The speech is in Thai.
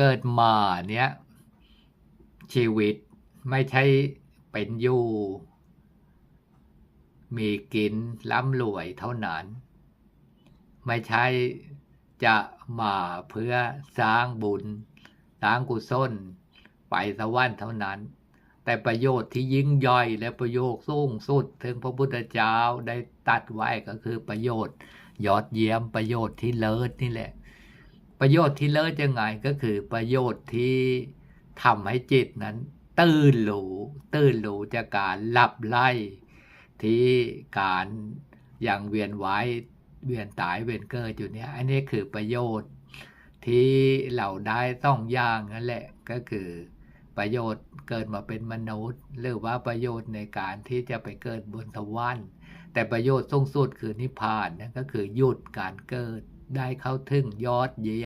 เกิดมาเนี้ยชีวิตไม่ใช่เป็นอยู่ มีกินร่ำรวยเท่านั้น ไม่ใช่จะมาเพื่อสร้างบุญ สร้างกุศลไปสวรรค์เท่านั้น แต่ประโยชน์ที่ยิ่งย่อยและประโยชน์สูงสุด ถึงพระพุทธเจ้าได้ตัดไว้ก็คือประโยชน์ ยอดเยี่ยมประโยชน์ที่เลิศนี่แหละ ประโยชน์ที่เลิศยังไงก็คือประโยชน์ที่ทำให้จิตนั้น ตื่นรู้ตื่นรู้จากการหลับไล่ที่การอย่างเวียนว่ายเวียนตายเวียนเกิดอยู่เนี่ยอันนี้คือประโยชน์ที่เราได้ต้องย่างนั่นแหละก็คือประโยชน์เกิดมาเป็นมนุษย์ หรือว่าประโยชน์ในการที่จะไปเกิดบนสวรรค์แต่ประโยชน์สูงสุดคือนิพพานนั่นก็คือหยุดการเกิดได้เข้าถึงยอดเยี่ยม